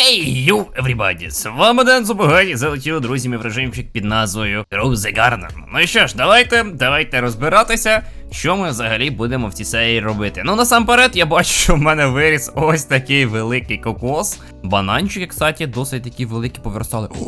Хей, йоу, everybody, з вами Ден Зубогані, залетів друзями в режимчик під назвою the Garden. Ну і що ж, давайте, давайте розбиратися, що ми взагалі будемо в цій серії робити. Ну насамперед, я бачу, що в мене виріс ось такий великий кокос. Бананчики, кстати, досить такі великі повиростали. О,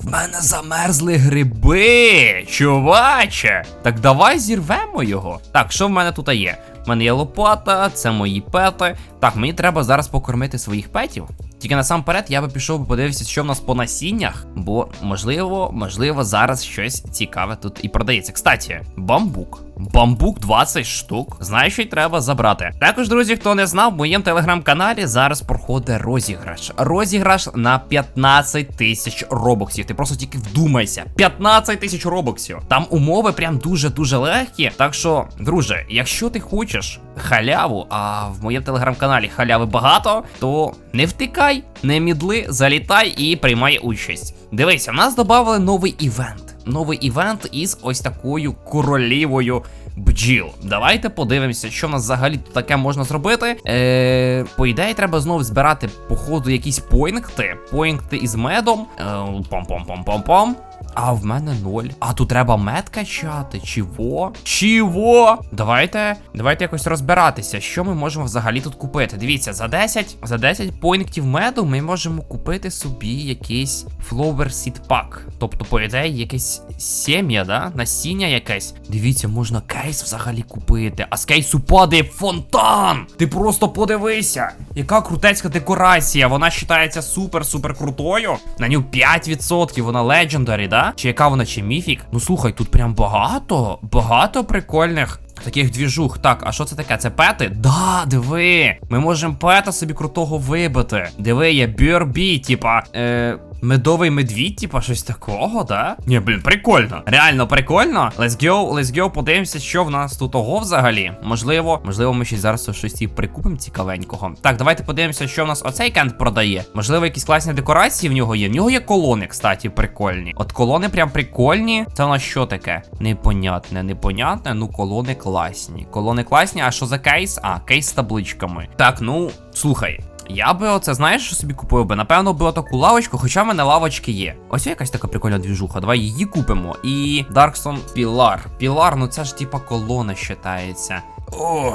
в мене замерзли гриби, чуваче. Так давай зірвемо його. Так, що в мене тут є? У мене є лопата, це мої пети. Так, мені треба зараз покормити своїх петів. Тільки насамперед я би пішов подивитися, що в нас по насіннях, бо можливо, можливо, зараз щось цікаве тут і продається. Кстати, бамбук. Бамбук 20 штук. Знаю, що й треба забрати. Також, друзі, хто не знав, в моєму телеграм-каналі зараз проходить розіграш. Розіграш на 15 тисяч робоксів. Ти просто тільки вдумайся. 15 тисяч робоксів. Там умови прям дуже-дуже легкі. Так що, друже, якщо ти хочеш халяву, а в моєму телеграм-каналі халяви багато, то не втикай, не мідли, залітай і приймай участь. Дивися, в нас додали новий івент. Новий івент із ось такою королівою бджіл. Давайте подивимося, що в нас взагалі таке можна зробити. Е, По ідеї, треба знову збирати, походу, якісь поінкти. Поінкти із медом. Е, Пом-пом-пом-пом-пом. А в мене ноль. А тут треба мед качати. Чого? Чого? Давайте, давайте якось розбиратися, що ми можемо взагалі тут купити. Дивіться, за 10, за 10 поінктів меду ми можемо купити собі якийсь Flower Seed Pack. Тобто, по ідеї, якесь сім'я, да? Насіння якесь. Дивіться, можна кейс взагалі купити. А з кейсу падає фонтан! Ти просто подивися! Яка крутецька декорація! Вона вважається супер-супер крутою. На ню 5%, вона легендарі, да? Чи яка вона, чи міфік? Ну слухай, тут прям багато, багато прикольних. Таких двіжух. Так, а що це таке? Це пети? Да, диви. Ми можемо пета собі крутого вибити. Диви, є Бюрбі, типа. Е, Медовий медвідь, типа щось такого, да? Ні, блін, прикольно. Реально прикольно. Let's go, let's go, подивимося, що в нас тут ого взагалі. Можливо, можливо, ми ще зараз щось і прикупимо цікавенького. Так, давайте подивимося, що в нас оцей кент продає. Можливо, якісь класні декорації в нього є. В нього є колони, кстати, прикольні. От колони прям прикольні. Це у нас що таке? Непонятне, непонятне. Ну, колони класні. Колони класні, а що за кейс? А, кейс з табличками. Так, ну, слухай. Я би оце, знаєш, що собі купив би? Напевно, би отаку лавочку, хоча в мене лавочки є. Ось якась така прикольна двіжуха. Давай її купимо. І Darkstone Pilar. Pilar, ну це ж типа колона вважається. Ой,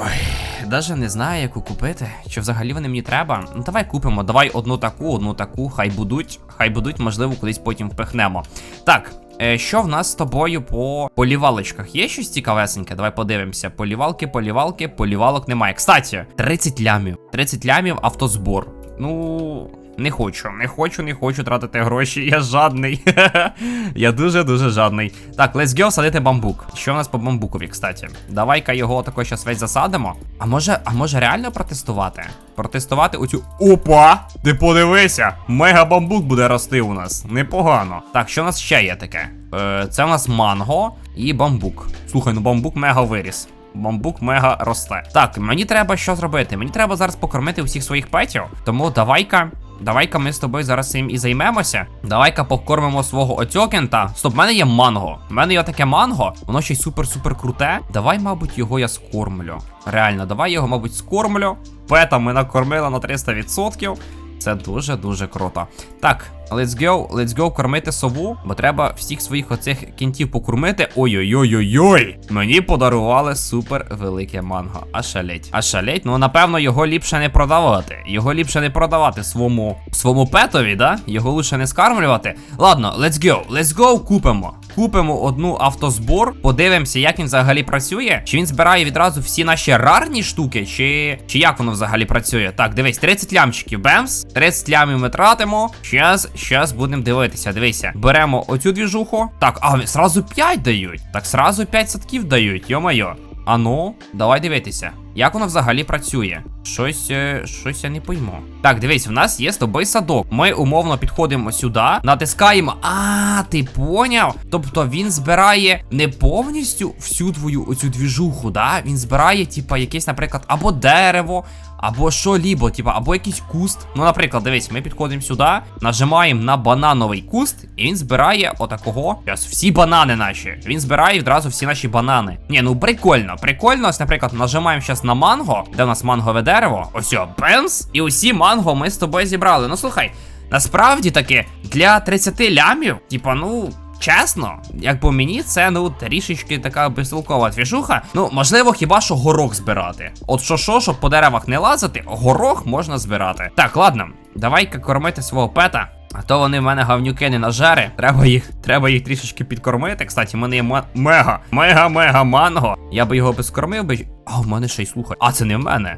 даже не знаю, яку купити. Чи взагалі вони мені треба? Ну давай купимо. Давай одну таку, одну таку. Хай будуть. Хай будуть, можливо, кудись потім впихнемо. Так. Е, Що в нас з тобою по полівалочках? Є щось цікавесеньке? Давай подивимося. Полівалки, полівалки, полівалок немає. Кстати, 30 лямів. 30 лямів автозбор. Ну. Не хочу, не хочу, не хочу тратити гроші. Я жадний. Я дуже-дуже жадний. Так, let's go садити бамбук. Що в нас по бамбукові, кстати? Давай-ка його тако щас весь засадимо. А може, а може реально протестувати? Протестувати оцю. Опа! Ти подивися! Мега бамбук буде рости у нас. Непогано. Так, що у нас ще є таке? Е, Це у нас манго і бамбук. Слухай, ну бамбук мега виріс. Бамбук мега росте. Так, мені треба що зробити? Мені треба зараз покормити усіх своїх петів. Тому давай-ка. Давай-ка ми з тобою зараз цим і займемося. Давай-ка покормимо свого оцьокента. Стоп, в мене є манго. У мене є таке манго, воно ще й супер-супер круте. Давай, мабуть, його я скормлю. Реально, давай його, мабуть, скормлю. Пета ми накормили на 300%. Це дуже-дуже круто. Так, let's go, let's go кормити сову, бо треба всіх своїх оцих кінтів покормити. Ой-ой-ой-ой-ой! Мені подарували супер велике манго. А шалеть. А шалеть, ну напевно, його ліпше не продавати. Його ліпше не продавати своєму своєму петові, да? Його лучше не скармлювати. Ладно, let's go, let's go, купимо. Купимо одну автозбор, подивимося, як він взагалі працює. Чи він збирає відразу всі наші рарні штуки, чи чи як воно взагалі працює? Так, дивись, 30 лямчиків, бемс. 30 лямів ми тратимо. Щас, щас будемо дивитися. Дивися. Беремо оцю двіжуху. Так, а зразу 5 дають. Так, зразу 5 садків дають, йо-моє. А ну, давай дивитися. Як воно взагалі працює? Щось е, щось я не пойму. Так, дивись, в нас є з тобою садок. Ми умовно підходимо сюди, натискаємо. А, ти поняв? Тобто він збирає не повністю всю твою оцю двіжуху, да? Він збирає, типа, якесь, наприклад, або дерево, або що лібо, типа, або якийсь куст. Ну, наприклад, дивись, ми підходимо сюди, нажимаємо на банановий куст, і він збирає отакого. Зараз всі банани наші. Він збирає відразу всі наші банани. Ні, ну прикольно, прикольно. Ось, наприклад, нажимаємо зараз на манго, де у нас мангове дерево. Ось, о, бенс. І усі манго ми з тобою зібрали. Ну слухай. насправді таки для 30 лямів, типа, ну. Чесно, як по мені, це ну трішечки така безтолкова двіжуха. Ну, можливо, хіба що горох збирати. От що що, щоб по деревах не лазити, горох можна збирати. Так, ладно, давай-ка кормити свого пета. А то вони в мене гавнюки не нажари. Треба їх, треба їх трішечки підкормити. Кстати, в мене є мега, мега, мега манго. Я би його безкормив би. А, в мене ще й слухай. А це не в мене.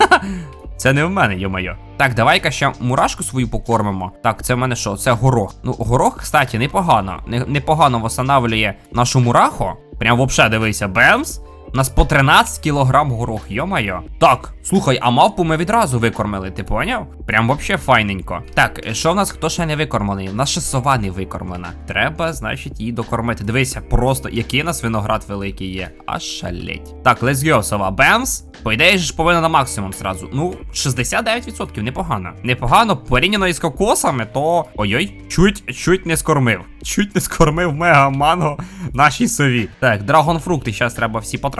Це не в мене, йо-моє. Так, давай-ка ще мурашку свою покормимо. Так, це в мене що? Це горох. Ну, горох, кстати, непогано. Непогано восстанавлює нашу мураху. Прям вообще дивися, бемс. У нас по 13 кілограм горох, йо-моє. Так, слухай, а мавпу ми відразу викормили, ти поняв? Прям вообще файненько. Так, е, що в нас хто ще не викормлений? У нас ще сова не викормлена. Треба, значить, її докормити. Дивися, просто який у нас виноград великий є. Аж шалеть. Так, let's go, сова. Бемс. По ідеї ж повинна на максимум зразу. Ну, 69% непогано. Непогано порівняно із кокосами, то. Ой-ой, чуть, чуть не скормив. Чуть не скормив мега манго нашій сові. Так, драгонфрукти зараз треба всі потратити.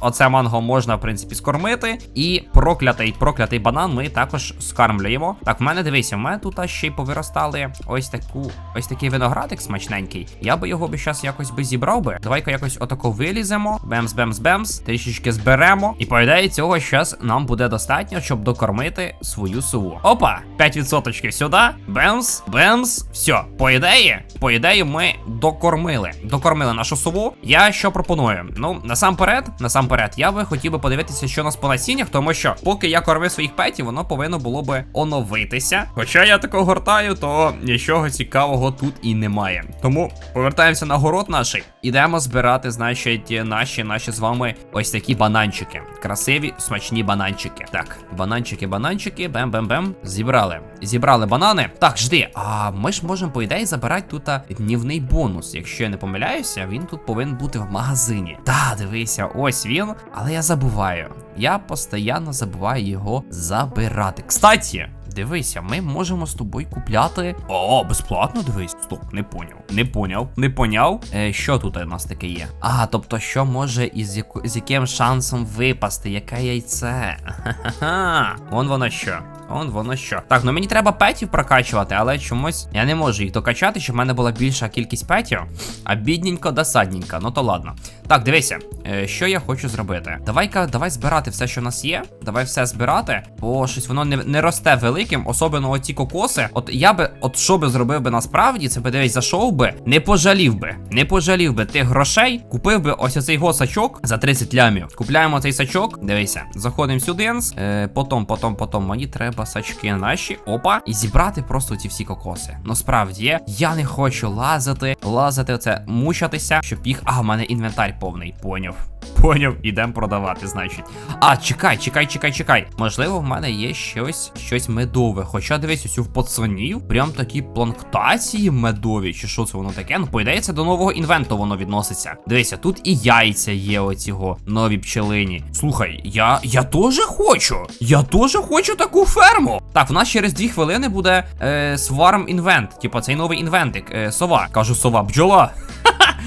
Оце манго можна, в принципі, скормити. І проклятий, проклятий банан ми також скармлюємо. Так, в мене дивися, в мене тут ще й повиростали ось таку, ось такий виноградик смачненький. Я би його би зараз якось би зібрав би. Давай-ка якось отако виліземо. Бемс, бемс, бемс. Трішечки зберемо. І по ідеї цього зараз нам буде достатньо, щоб докормити свою сову. Опа, 5% сюди. Бемс, бемс. Все, по ідеї, по ідеї, ми докормили. Докормили нашу сову. Я що пропоную? Ну, насамперед, насамперед, я би хотів би подивитися, що у нас по насіннях, тому що поки я кормив своїх петів, воно повинно було би оновитися. Хоча я тако гортаю, то нічого цікавого тут і немає. Тому повертаємося на город наш. Ідемо збирати, значить, наші, наші з вами ось такі бананчики. Красиві, смачні бананчики. Так, бананчики, бананчики, бем-бем-бем. Зібрали. Зібрали банани. Так, жди. А ми ж можемо, по ідеї, забирати тут днівний бонус. Якщо я не помиляюся, він тут повинен бути в магазині. Та, дивися, ось він. Але я забуваю. Я постійно забуваю його забирати. Кстати. Дивися, ми можемо з тобою купляти. О, безплатно дивись. Стоп, не поняв. Не поняв, не поняв. Е, що тут у нас таке є? А, тобто, що може із яко... з яким шансом випасти? Яке яйце? Ха-ха-ха. Вон воно що. Он воно що. Так, ну мені треба петів прокачувати, але чомусь я не можу їх докачати, щоб в мене була більша кількість петів. А бідненько досадненько. Ну то ладно. Так, дивися, е, що я хочу зробити. Давай-ка, давай збирати все, що в нас є. Давай все збирати, бо щось воно не, не росте великим, особливо оці кокоси. От я би, от що би зробив би насправді, це би дивись, зайшов би, не пожалів би, не пожалів би тих грошей, купив би ось оцей го сачок за 30 лямів. Купляємо цей сачок. Дивися, заходимо сюди. Е, потом, потом, потом мені треба сачки наші. Опа, і зібрати просто ці всі кокоси. Насправді, я не хочу лазити, лазити оце, мучатися, щоб їх. А, в мене інвентар повний. Поняв. Поняв, ідемо продавати, значить. А, чекай, чекай, чекай, чекай. Можливо, в мене є щось щось медове. Хоча дивись, ось у пацанів прям такі планктації медові. Чи що це воно таке? Ну, по ідеї, це до нового інвенту воно відноситься. Дивися, тут і яйця є оцього нові пчелині. Слухай, я я теж хочу. Я теж хочу таку ферму. Так, в нас через дві хвилини буде е, сварм інвент. Типа цей новий інвентик. Е, сова. Кажу, сова, бджола.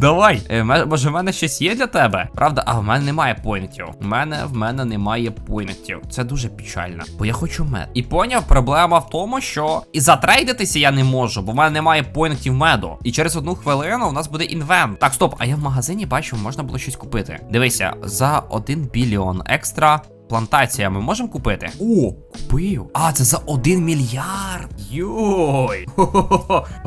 Давай, е, може, в мене щось є для тебе? Правда, а в мене немає поінтів. В мене в мене немає поінтів. Це дуже печально, бо я хочу мед. І поняв, проблема в тому, що і затрейдитися я не можу, бо в мене немає поінтів меду. І через одну хвилину у нас буде інвент. Так, стоп, а я в магазині бачив, можна було щось купити. Дивися, за 1 біліон екстра. Плантація ми можемо купити? О, купив. А, це за 1 мільярд. Йой.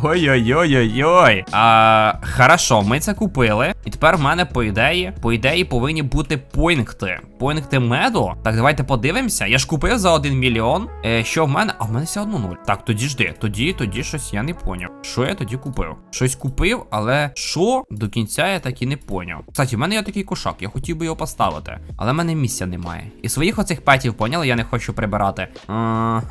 Ой-ой-ой-ой-ой. А, хорошо, ми це купили. І тепер в мене, по ідеї, по ідеї, повинні бути поінкти. Поінкти меду. Так, давайте подивимося. Я ж купив за 1 мільйон. Е, що в мене? А в мене все одно нуль. Так, тоді жди. Тоді, тоді щось я не поняв. Що я тоді купив? Щось купив, але що до кінця я так і не поняв. Кстати, в мене є такий кошак, я хотів би його поставити. Але в мене місця немає. І своїх оцих петів, поняли, я не хочу прибирати. А.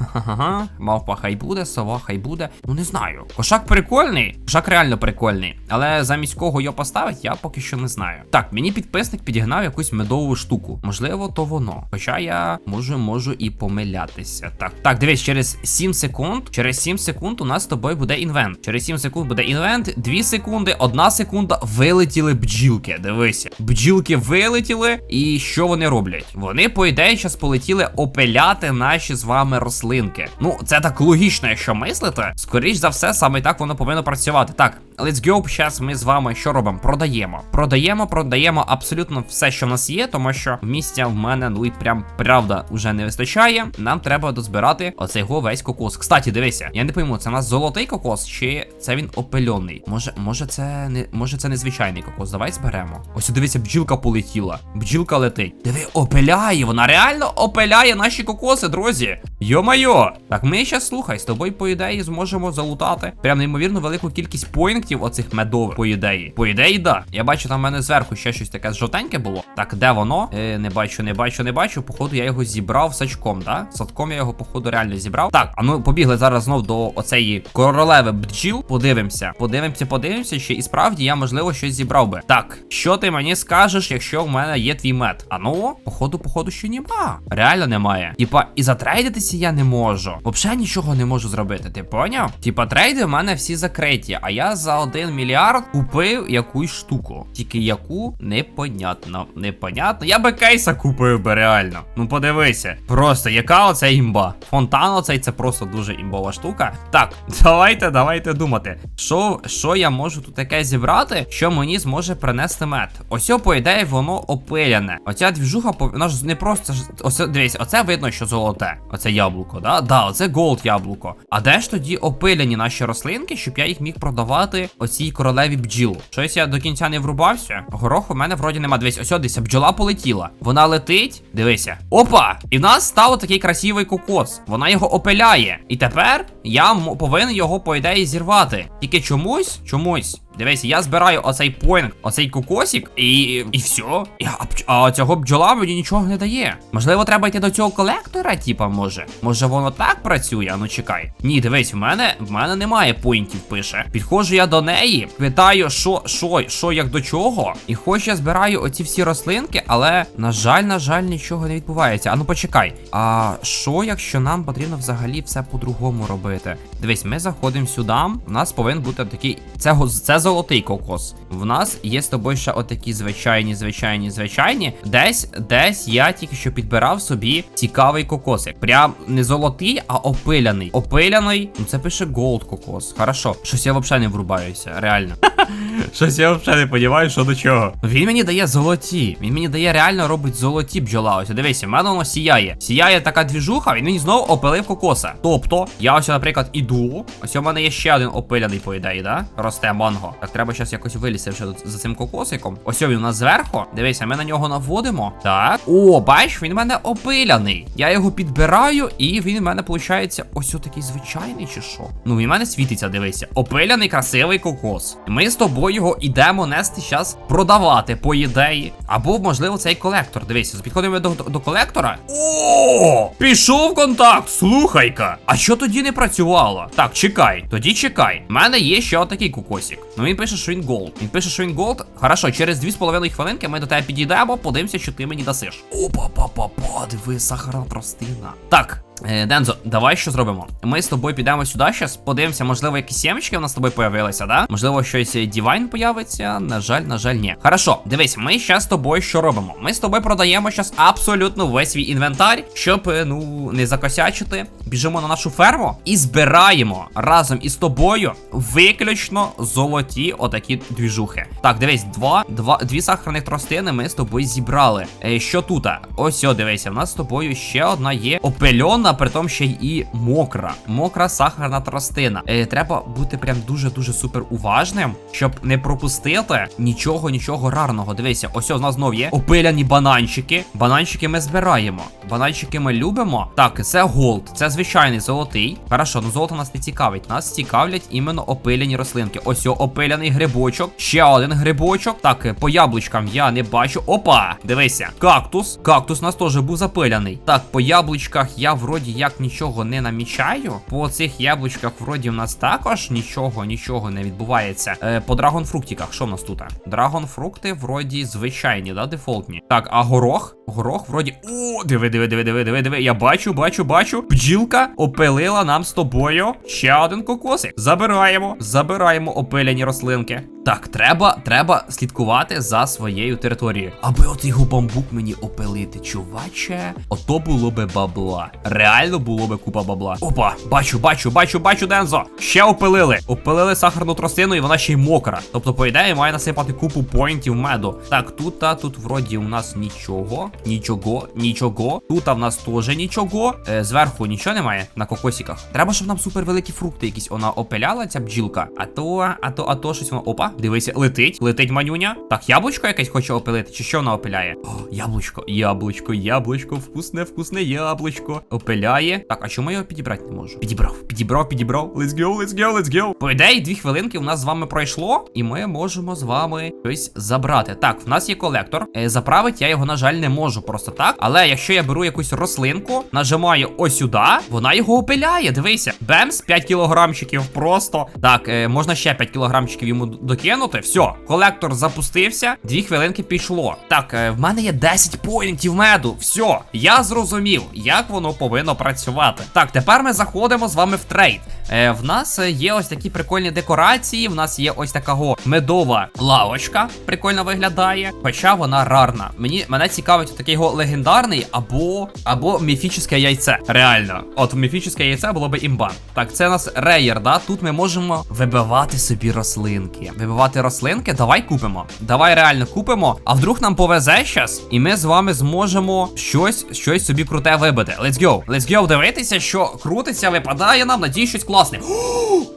Мавпа хай буде, сова хай буде. Ну не знаю. Кошак прикольний. Кошак реально прикольний. Але замість кого його поставить, я поки що не знаю. Так, мені підписник підігнав якусь медову штуку. Можливо, то воно. Хоча я можу, можу і помилятися. Так, так, дивись, через 7 секунд. Через 7 секунд у нас з тобою буде інвент. Через 7 секунд буде інвент, 2 секунди, 1 секунда. Вилетіли бджілки. Дивися. Бджілки вилетіли. І що вони роблять? Вони, по ідеї, зараз полетіли опиляти наші з вами рослинки. Ну, це так логічно, якщо мислити, скоріш за все, саме так воно повинно працювати. Так, let's go, зараз ми з вами що робимо? Продаємо. Продаємо, продаємо абсолютно все, що в нас є, тому що місця в мене, ну і прям правда вже не вистачає. Нам треба дозбирати оцей го весь кокос. Кстати, дивися, я не пойму, це у нас золотий кокос, чи це він опельонний? Може, може, це не може це не звичайний кокос. Давай зберемо. Ось дивися, бджілка полетіла. Бджілка летить. Диви, опиляє, вона реально опиляє наші кокоси, друзі. Йо-майо! Так, ми ще слухай, з тобою, по ідеї, зможемо залутати прям неймовірно велику кількість поінтів оцих медових, по ідеї. По ідеї, да. Я бачу, там в мене зверху ще щось таке жовтеньке було. Так, де воно? Е, не бачу, не бачу, не бачу. Походу, я його зібрав сачком, да? Садком я його, походу, реально зібрав. Так, а ну побігли зараз знов до оцеї королеви бджіл. Подивимося. Подивимося, подивимося, чи і справді я, можливо, щось зібрав би. Так, що ти мені скажеш, якщо в мене є твій мед? А ну, походу, походу, що нема. Реально немає. Типа, і затрейдитися я не можу. Взагалі нічого не можу зробити. Ти поняв? Типа, трейди в мене всі закриті, а я за один мільярд купив якусь штуку. Тільки яку непонятно. Непонятно. Я би кейса купив би реально. Ну подивися. Просто яка оця імба? Фонтан оцей це просто дуже імбова штука. Так, давайте, давайте думати. Що, що я можу тут таке зібрати, що мені зможе принести мед? Ось, по ідеї, воно опиляне. Оця двіжуха, вона ж не просто ж. Ось, дивись, оце видно, що золоте. Оце яблуко, да? Да, оце голд яблуко. А де ж тоді опиляні наші рослинки, щоб я їх міг продавати оцій королеві бджіл? Щось я до кінця не врубався. Гороху в мене вроді нема. Дивись, ось дивися, бджола полетіла. Вона летить. Дивися. Опа! І в нас став такий красивий кокос. Вона його опиляє. І тепер я повинен його, по ідеї, зірвати. Тільки чомусь, чомусь. Дивись, я збираю оцей поінт, оцей кокосик, і і все. І, а, а цього бджола мені нічого не дає. Можливо, треба йти до цього колектора, типа, може. Може воно так працює? А ну чекай. Ні, дивись, в мене в мене немає поінтів, пише. Підходжу я до неї, питаю, що, що, що, як до чого. І хоч я збираю оці всі рослинки, але, на жаль, на жаль, нічого не відбувається. А ну почекай. А що, якщо нам потрібно взагалі все по-другому робити? Дивись, ми заходимо сюди. У нас повинен бути такий. Це, це золотий кокос. В нас є з тобою ще отакі звичайні, звичайні, звичайні. Десь, десь я тільки що підбирав собі цікавий кокосик. Прям не золотий, а опиляний. Опиляний, ну це пише голд кокос. Хорошо. Щось я взагалі не врубаюся, реально. Щось я взагалі не розумію, що до чого. Він мені дає золоті. Він мені дає реально робить золоті бджола. Ось дивися, в мене воно сіяє. Сіяє така двіжуха, він мені знову опилив кокоса. Тобто, я ось, наприклад, іду. Ось у мене є ще один опиляний, по ідеї, да? Росте манго. Так треба зараз якось вилізти вже за цим кокосиком. Ось він у нас зверху. Дивися, ми на нього наводимо. Так. О, бач, він в мене опиляний. Я його підбираю, і він в мене виходить ось такий звичайний, чи що? Ну, він в мене світиться, дивися. Опиляний, красивий кокос. Ми з тобою його ідемо нести зараз продавати, по ідеї. Або, можливо, цей колектор. Дивися, підходимо до, до, до колектора. О! Пішов контакт, слухай-ка. А що тоді не працювало? Так, чекай, тоді чекай. У мене є ще отакий кокосик. Ну він пише, що він голд. Він пише, що він голд. Хорошо, через 2,5 хвилинки ми до тебе підійдемо, подивимося, що ти мені дасиш. Опа, па па па диви, сахарна тростина. Так. Е, Дензо, давай що зробимо? Ми з тобою підемо сюди зараз, подивимося, можливо, якісь сімечки у нас з тобою появилися, да? Можливо, щось Дівайн появиться. На жаль, на жаль, ні. Хорошо, дивись, ми зараз з тобою що робимо? Ми з тобою продаємо зараз абсолютно весь свій інвентар, щоб, е, ну, не закосячити. Біжимо на нашу ферму і збираємо разом із тобою виключно золоті отакі двіжухи. Так, дивись, два, два, дві сахарних тростини ми з тобою зібрали. Е, що тут? Ось, о, дивися, в нас з тобою ще одна є опельона, при тому ще і мокра. Мокра сахарна тростина. Е, треба бути прям дуже-дуже супер уважним, щоб не пропустити нічого, нічого рарного. Дивися, ось в нас знов є опиляні бананчики. Бананчики ми збираємо. Бананчики ми любимо. Так, це голд, це звичайний золотий. Хорошо, ну золото нас не цікавить. Нас цікавлять іменно опиляні рослинки. Ось опиляний грибочок. Ще один грибочок. Так, е, по яблучкам я не бачу. Опа! Дивися, кактус. Кактус у нас теж був запиляний. Так, по яблучках я вроді як нічого не намічаю. По цих яблучках, вроді, в нас також нічого, нічого не відбувається. Е, по драгонфруктиках, що в нас тут? Драгонфрукти, вроді, звичайні, да, дефолтні. Так, а горох? Горох вроді. О, диви, диви, диви, диви, диви, диви. Я бачу, бачу, бачу. Бджілка опилила нам з тобою ще один кокосик. Забираємо, забираємо опиляні рослинки. Так, треба, треба слідкувати за своєю територією. Аби от його бамбук мені опилити, чуваче. Ото було би бабла. Реально було би купа бабла. Опа, бачу, бачу, бачу, бачу, Дензо. Ще опилили. Опилили сахарну тростину, і вона ще й мокра. Тобто, по ідеї, має насипати купу поінтів меду. Так, тут та тут вроді у нас нічого. Нічого, нічого. Тут в нас теж нічого. Е, зверху нічого немає на кокосиках. Треба, щоб нам супервеликі фрукти якісь вона опиляла, ця бджілка. А то, а то, а то щось вона. Опа, дивися, летить, летить манюня. Так, яблучко якесь хоче опилити, чи що вона опиляє? О, яблучко, яблучко, яблучко, вкусне, вкусне яблучко. Опиляє. Так, а чому я його підібрати не можу? Підібрав, підібрав, підібрав. Let's go, let's go, let's go. По ідеї, дві хвилинки у нас з вами пройшло, і ми можемо з вами щось забрати. Так, в нас є колектор. Е, заправити я його, на жаль, не можу просто так. Але якщо я беру якусь рослинку, нажимаю ось сюди, вона його опиляє. Дивися. Бемс, 5 кілограмчиків просто. Так, е, можна ще 5 кілограмчиків йому докинути. Все, колектор запустився. Дві хвилинки пішло. Так, е, в мене є 10 поінтів меду. Все, я зрозумів, як воно повинно працювати. Так, тепер ми заходимо з вами в трейд. Е, в нас є ось такі прикольні декорації. В нас є ось така медова лавочка. Прикольно виглядає. Хоча вона рарна. Мені мене цікавить такий го легендарний або або міфічне яйце. Реально, от міфічне яйце було би імба. Так, це у нас реєр, да? Тут ми можемо вибивати собі рослинки. Вибивати рослинки, давай купимо. Давай реально купимо. А вдруг нам повезе щас, і ми з вами зможемо щось, щось собі круте вибити. Let's go. Let's go дивитися, що крутиться, випадає нам. Надію, щось класне.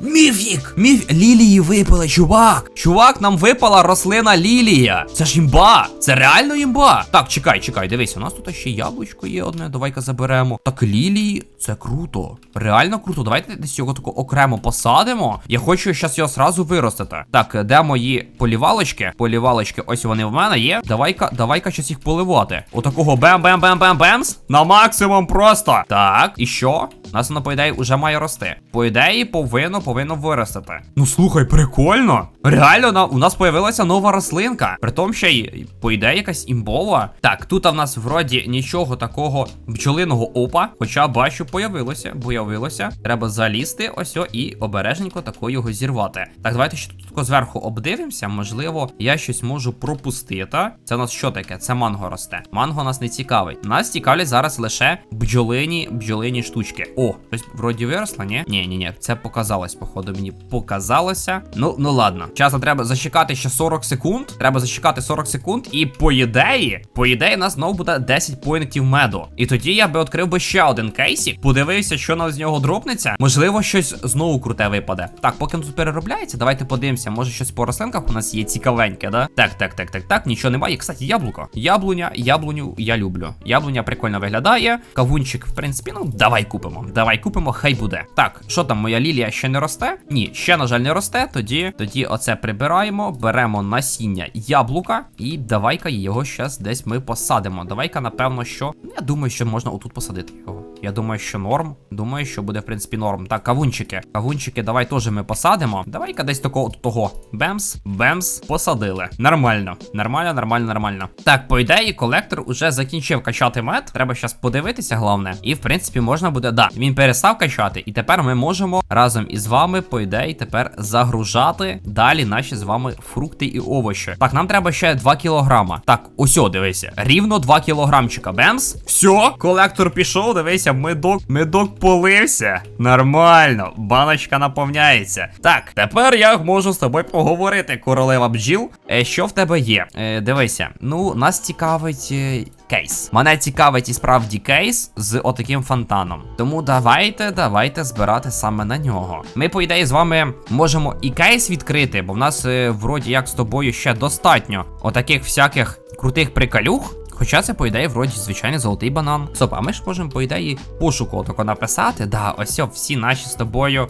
Міфік! Міф лілії випали, чувак! Чувак, нам випала рослина лілія. Це ж імба! Це реально імба! Так, чекай, чекай, дивись, у нас тут ще яблучко є одне. Давай-ка заберемо. Так, лілії, це круто. Реально круто. Давайте десь його тако окремо посадимо. Я хочу зараз його сразу виростити. Так, де мої полівалочки? Полівалочки, ось вони в мене є. Давай-ка, давай-ка щас їх поливати. Отакого бем-бем-бем-бем-бемс. На максимум просто. Так, і що? Нас воно, по ідеї, вже має рости. По ідеї, повинно, повинно виростити. Ну слухай, прикольно. Реально, у нас появилася нова рослинка. Притом ще й, по ідеї, якась імбова. Так, тут в нас вроді нічого такого бджолиного опа. Хоча бачу, появилося, появилося. Треба залізти, ось о, і обережненько тако його зірвати. Так, давайте ще тут зверху обдивимося. Можливо, я щось можу пропустити. Це у нас що таке? Це манго росте. Манго нас не цікавить. Нас цікавлять зараз лише бджолині, бджолині штучки. О, щось вроді виросло, ні? Ні, ні, ні. Це показалось, походу, мені показалося. Ну, ну ладно. Часу треба зачекати ще 40 секунд. Треба зачекати 40 секунд. І по ідеї, по ідеї, нас знову буде 10 поінтів меду. І тоді я би відкрив би ще один кейсик, подивився, що нам з нього дропнеться. Можливо, щось знову круте випаде. Так, поки тут переробляється, давайте подивимося. Може щось по рослинках у нас є цікавеньке, да? Так, так, так, так, так. Нічого немає. Кстати, яблуко. Яблуня, яблуню я люблю. Яблуня прикольно виглядає. Кавунчик, в принципі, ну давай купимо. Давай купимо, хай буде. Так, що там, моя лілія ще не росте? Ні, ще, на жаль, не росте. Тоді, тоді оце прибираємо, беремо насіння яблука, і давай-ка його щас десь ми посадимо. Давай-ка, напевно, що. Я думаю, що можна отут посадити його. Я думаю, що норм. Думаю, що буде, в принципі, норм. Так, кавунчики. Кавунчики, давай теж ми посадимо. Давай-ка десь такого того. Бемс, бемс, посадили. Нормально. Нормально, нормально, нормально. Так, по ідеї, колектор уже закінчив качати мед. Треба зараз подивитися, головне. І, в принципі, можна буде. Да, він перестав качати. І тепер ми можемо разом із вами, по ідеї, тепер загружати далі наші з вами фрукти і овочі. Так, нам треба ще 2 кілограма. Так, ось, дивися. Рівно 2 кілограмчика. Бемс. Все, колектор пішов, дивися, медок, медок полився. Нормально, баночка наповняється. Так, тепер я можу з тобою поговорити, королева бджіл. Е, що в тебе є? Е, дивися, ну, нас цікавить. Е... Кейс. Мене цікавить і справді кейс з отаким фонтаном. Тому давайте, давайте збирати саме на нього. Ми, по ідеї, з вами можемо і кейс відкрити, бо в нас е, вроді як з тобою ще достатньо отаких всяких крутих приколюх. Хоча це, по ідеї, вроді звичайний золотий банан. Стоп, а ми ж можемо, по ідеї, пошуку отако написати. Да, ось всі наші з тобою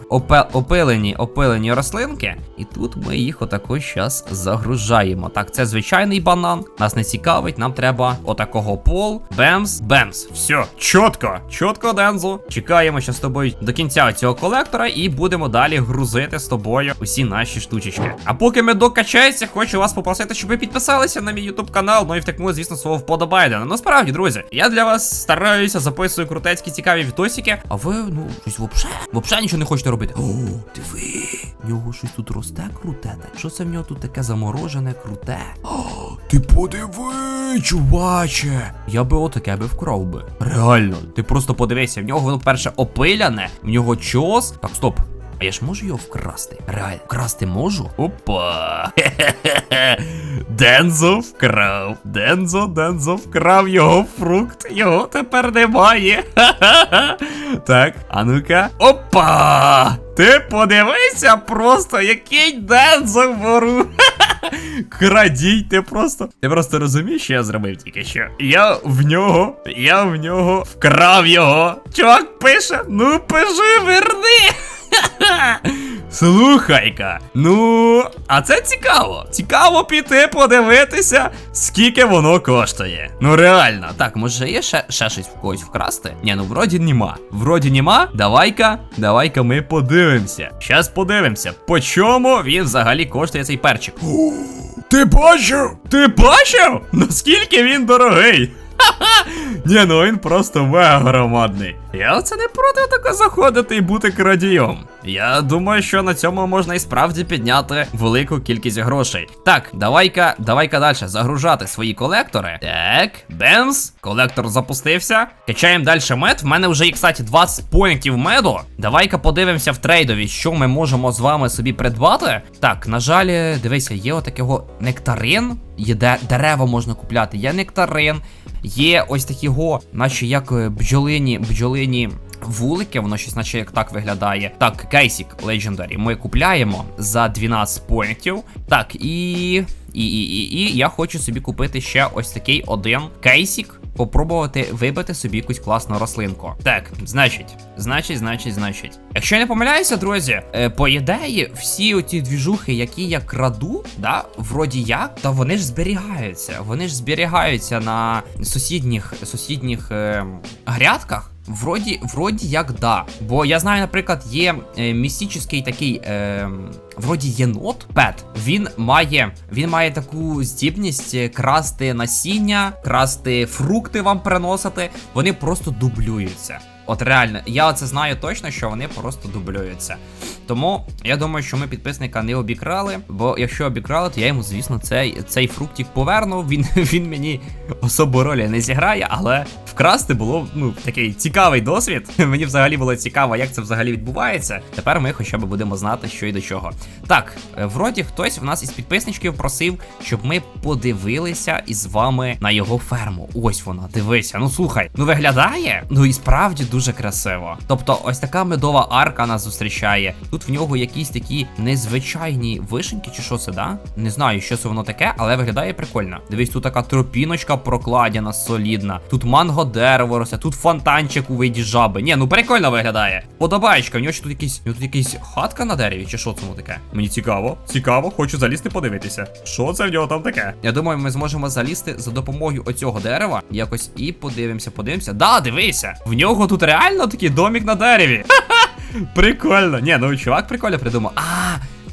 опилені, опилені рослинки. І тут ми їх отако щас загружаємо. Так, це звичайний банан. Нас не цікавить, нам треба отакого пол. Бемс, бемс. Все, чітко, чітко, Дензо. Чекаємо ще з тобою до кінця цього колектора і будемо далі грузити з тобою усі наші штучечки. А поки медок качається, хочу вас попросити, щоб ви підписалися на мій ютуб канал. Ну і втекнули, звісно, свого вподобання Ну насправді, друзі, я для вас стараюся, записую крутецькі цікаві відосики, а ви, ну, щось вообще, вообще нічого не хочете робити. О, диви, в нього щось тут росте круте. Так що це в нього тут таке заморожене, круте? Ти подиви, чуваче. Я би отаке би вкрав би. Реально, ти просто подивися, в нього воно перше опиляне, в нього чос. Так, стоп. А я ж можу його вкрасти? Реально, вкрасти можу? Опа. Дензо вкрав. Дензо, Дензо вкрав його фрукт. Його тепер немає. Так, а ну-ка. Опа! Ти подивися просто, який Дензо вору. Крадій, ти просто. Ти просто розумієш, що я зробив тільки що? Я в нього, я в нього вкрав його. Чувак пише, ну пиши, верни. Слухай-ка, ну, а це цікаво. Цікаво піти подивитися, скільки воно коштує. Ну реально, так, може є ще, ще щось в когось вкрасти? Ні, ну вроді нема. Вроді нема. Давай-ка, давай-ка ми подивимося. Щас подивимося, по чому він взагалі коштує цей перчик. Ти бачив? Ти бачив? Наскільки він дорогий? Ні, ну він просто мега громадний. Я це не проти тако заходити і бути крадієм. Я думаю, що на цьому можна і справді підняти велику кількість грошей. Так, давай-ка, давай-ка далі загружати свої колектори. Так, бенз, колектор запустився. Качаємо далі мед. В мене вже є, кстати, 20 поінтів меду. Давай-ка подивимося в трейдові, що ми можемо з вами собі придбати. Так, на жаль, дивися, є отакого нектарин. Є де дерева можна купляти. Є нектарин. Є ось такі го, наче як е, бджолині, бджолині вулики, воно щось наче як так виглядає. Так, кейсік Legendary ми купляємо за 12 поінтів. Так, і. І, і, і, і я хочу собі купити ще ось такий один кейсік. Попробувати вибити собі якусь класну рослинку. Так, значить, значить, значить, значить. Якщо я не помиляюся, друзі, е, по ідеї, всі оті двіжухи, які я краду, да, вроді як, то вони ж зберігаються. Вони ж зберігаються на сусідніх сусідніх е, грядках. Вроді, вроді як да. Бо я знаю, наприклад, є е, містичний такий, е, вроді єнот, пет. Він має він має таку здібність е, красти насіння, красти фрукти вам приносити. Вони просто дублюються. От реально, я оце знаю точно, що вони просто дублюються. Тому я думаю, що ми підписника не обікрали. Бо якщо обікрали, то я йому, звісно, цей цей фруктик поверну. Він він мені особо ролі не зіграє, але вкрасти було ну такий цікавий досвід. Мені взагалі було цікаво, як це взагалі відбувається. Тепер ми хоча б будемо знати, що і до чого. Так, е, вроді хтось в нас із підписничків просив, щоб ми подивилися із вами на його ферму. Ось вона, дивися. Ну слухай, ну виглядає, ну і справді дуже красиво. Тобто, ось така медова арка нас зустрічає. Тут в нього якісь такі незвичайні вишеньки, чи що це, да? Не знаю, що це воно таке, але виглядає прикольно. Дивись, тут така тропіночка прокладена, солідна. Тут манго дерево росте, тут фонтанчик у виді жаби. Ні, ну прикольно виглядає. Подобаєчка, в нього ще тут якийсь, тут якийсь хатка на дереві, чи що це таке? Мені цікаво, цікаво, хочу залізти подивитися. Що це в нього там таке? Я думаю, ми зможемо залізти за допомогою оцього дерева. Якось і подивимося, подивимося. Да, дивися! В нього тут реально такий домік на дереві. Прикольно. Ні, ну чувак прикольно придумав. А,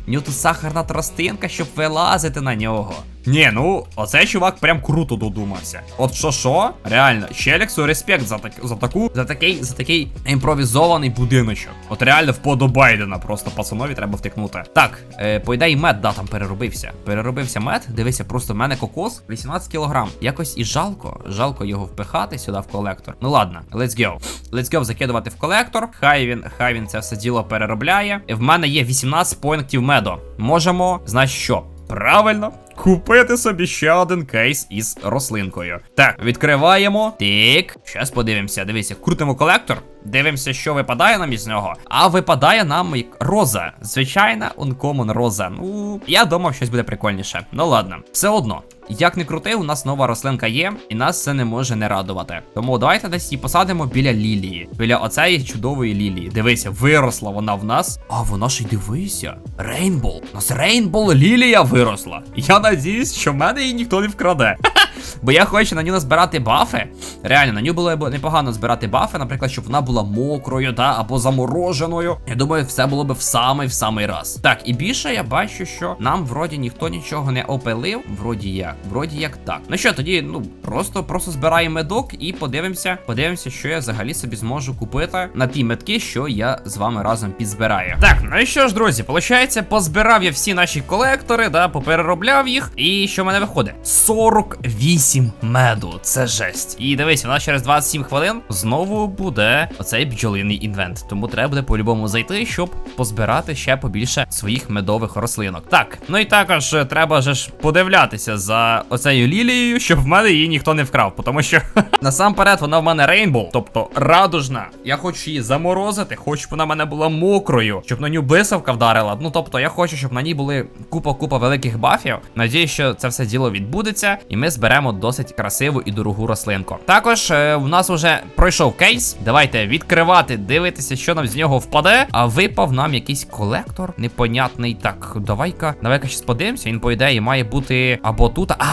в нього тут сахарна тростинка, щоб вилазити на нього. Ні, ну, оцей чувак прям круто додумався. От що що? Реально, Челіксу респект за так, за таку, за такий, за такий імпровізований будиночок. От реально вподобайдена просто пацанові треба втикнути. Так, е, по ідеї мед, да, там переробився. Переробився мед. Дивися, просто в мене кокос 18 кілограм. Якось і жалко. Жалко його впихати сюди в колектор. Ну ладно, let's go. Let's go закидувати в колектор. Хай він, хай він це все діло переробляє. В мене є 18 поінтів меду. Можемо, знаєш що? Правильно, купити собі ще один кейс із рослинкою. Так, відкриваємо. Тик. зараз подивимося. Дивіться, крутимо колектор. Дивимося, що випадає нам із нього. А випадає нам роза. Звичайна uncommon роза. Ну, я думав, щось буде прикольніше. Ну ладно, все одно. Як не крути, у нас нова рослинка є, і нас це не може не радувати. Тому давайте десь її посадимо біля лілії. Біля оцеї чудової лілії. Дивися, виросла вона в нас. А вона ж й дивися. Рейнбол. У нас рейнбол лілія виросла. Я надіюсь, що в мене її ніхто не вкраде. Бо я хочу на нього збирати бафи. Реально, на нього було б непогано збирати бафи, наприклад, щоб вона була мокрою, да, або замороженою. Я думаю, все було б в самий в самий раз. Так, і більше я бачу, що нам вроді ніхто нічого не опилив. Вроді як, вроді як так. Ну що, тоді, ну просто просто збираємо медок і подивимося, подивимося, що я взагалі собі зможу купити на ті метки, що я з вами разом підзбираю. Так, ну і що ж, друзі, виходить, позбирав я всі наші колектори, да, попереробляв їх. І що в мене виходить? 48 меду. Це жесть. І дивись, у нас через 27 хвилин знову буде оцей бджолиний інвент. Тому треба буде по-любому зайти, щоб позбирати ще побільше своїх медових рослинок. Так, ну і також е, треба ж подивлятися за оцею лілією, щоб в мене її ніхто не вкрав. Тому що насамперед вона в мене рейнбоу, тобто радужна. Я хочу її заморозити, щоб вона в мене була мокрою, щоб на нього блискавка вдарила. Ну тобто, я хочу, щоб на ній були купа-купа великих бафів. Надіюсь, що це все діло відбудеться, і ми зберемо досить красиву і дорогу рослинку. Також е, в нас вже пройшов кейс. Давайте відкривати, дивитися, що нам з нього впаде. А випав нам якийсь колектор непонятний. Так, давай-ка, давай-ка щас подивимося. Він, по ідеї, має бути або тут. А,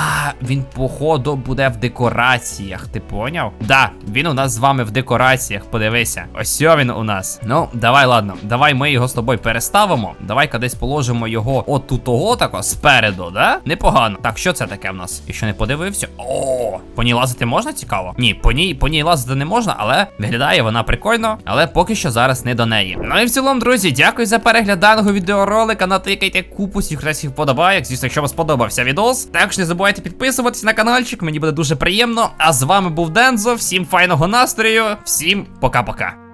він, походу, буде в декораціях. Ти поняв? Да, він у нас з вами в декораціях. Подивися. Ось він у нас. Ну, давай, ладно. Давай ми його з тобою переставимо. Давай-ка десь положимо його от тут того тако спереду, да? Непогано. Так, що це таке в нас? І що не подивився? О, по ній лазити можна цікаво? Ні, по ній по ній лазити не можна, але виглядає вона прикольно, але поки що зараз не до неї. Ну і в цілому, друзі, дякую за перегляд даного відеоролика. Натикайте купу всіх красивих вподобайок. Звісно, якщо вам сподобався відос. Також не забувайте підписуватись на каналчик, мені буде дуже приємно. А з вами був Дензо. Всім файного настрою, всім пока-пока.